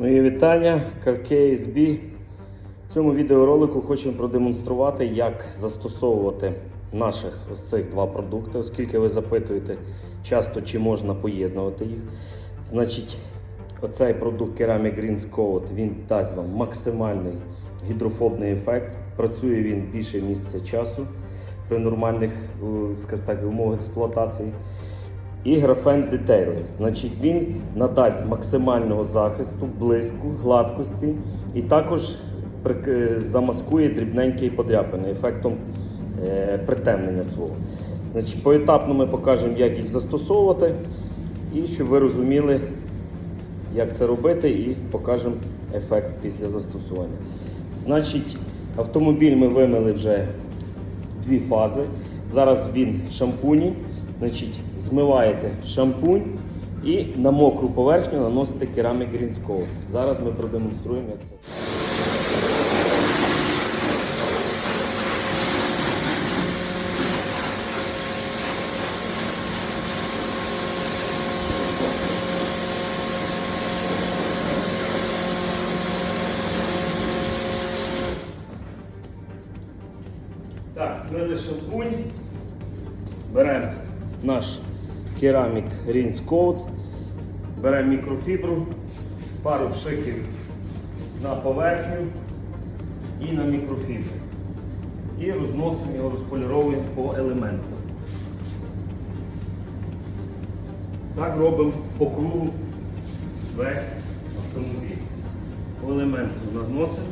Мої вітання, CarKSB. В цьому відеоролику хочемо продемонструвати, як застосовувати наших ось цих два продукти, оскільки ви запитуєте часто, чи можна поєднувати їх. Значить, оцей продукт Ceramic Greens Coat, він дасть вам максимальний гідрофобний ефект. Працює він більше місяця часу при нормальних е, так, умовах експлуатації. І графен детейлер. Значить, він надасть максимального захисту, блиску, гладкості і також е, замаскує дрібненькі подряпини ефектом е, притемнення свого. Значить, поетапно ми покажемо, як їх застосовувати, і щоб ви розуміли, як це робити, і покажемо ефект після застосування. Значить, автомобіль ми вимили вже дві фази. Зараз він в шампуні. Значить, змиваєте шампунь і на мокру поверхню наносите керамік Greens. Зараз ми продемонструємо як це. Так, змили шампунь. Беремо наш керамік Rinse Coat, беремо мікрофібру, пару вшиків на поверхню і на мікрофібру. І розносимо його, розполіровуємо по елементам. Так робимо по кругу весь автомобіль. По елементу наносимо,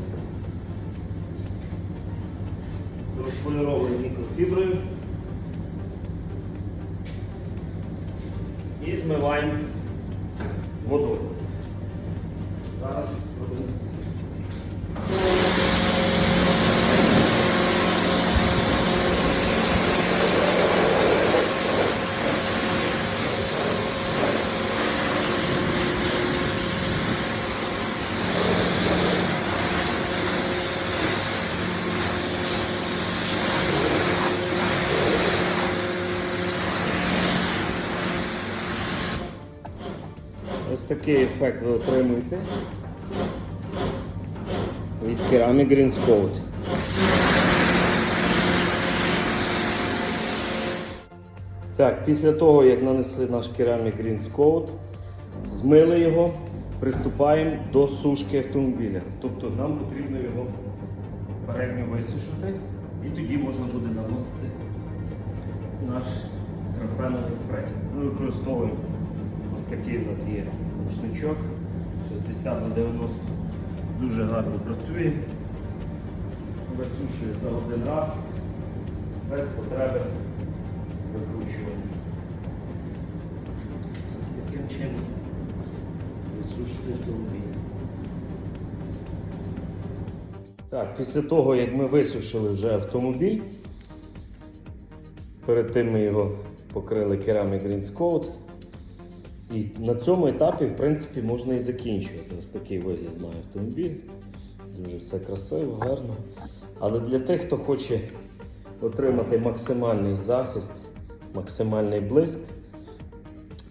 розполіровуємо мікрофіброю. І змиваємо водою. Зараз робимо. Такий ефект ви отримуєте від Ceramic Greens. Так, після того, як нанесли наш Ceramic Greens Coat, змили його, приступаємо до сушки автомобіля. Тобто нам потрібно його передньо висушити і тоді можна буде наносити наш графеновий спрей. Ми використовуємо ось у нас є рушничок 60 на 90. Дуже гарно працює. Висушує за один раз без потреби викручування. Ось таким чином висушити автомобіль. Так, після того, як ми висушили вже автомобіль, перед тим ми його покрили Ceramic Greens. І на цьому етапі, в принципі, можна і закінчувати. Ось такий вигляд має автомобіль. Дуже все красиво, гарно. Але для тих, хто хоче отримати максимальний захист, максимальний блиск,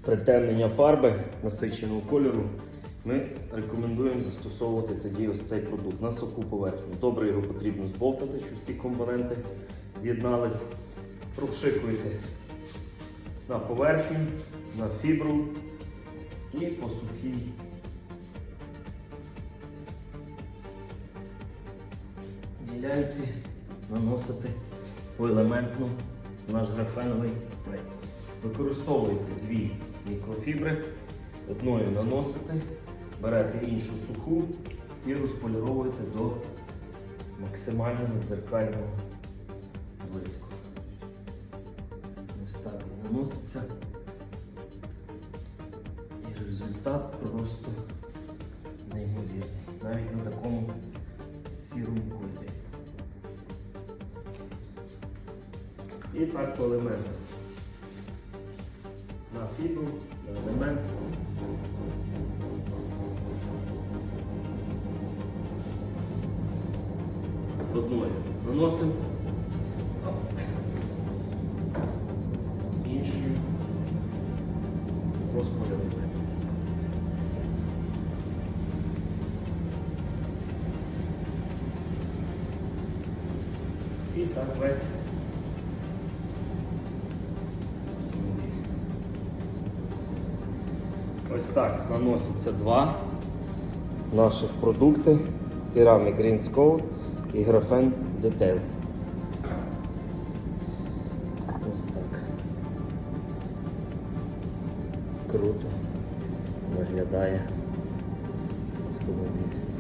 притемнення фарби насиченого кольору, ми рекомендуємо застосовувати тоді ось цей продукт на суху поверхню. Добре його потрібно зболтати, щоб всі компоненти з'єднались. Провшикуєте на поверхню, на фібру і по сухій. Ділянці наносити поелементно наш графеновий спрей. Використовуйте дві мікрофібри, одною наносите, берете іншу суху і розполіровуєте до максимального дзеркального блиску. Ось так наноситься. Просто неймовірний. Навіть на такому сірому кольорі. І так по. На фібру, на елемент. Одною наносимо. Так весь. Ось так наноситься два наших продукти. Керамік Green Scout і графен Detail. Ось так. Круто виглядає автомобіль.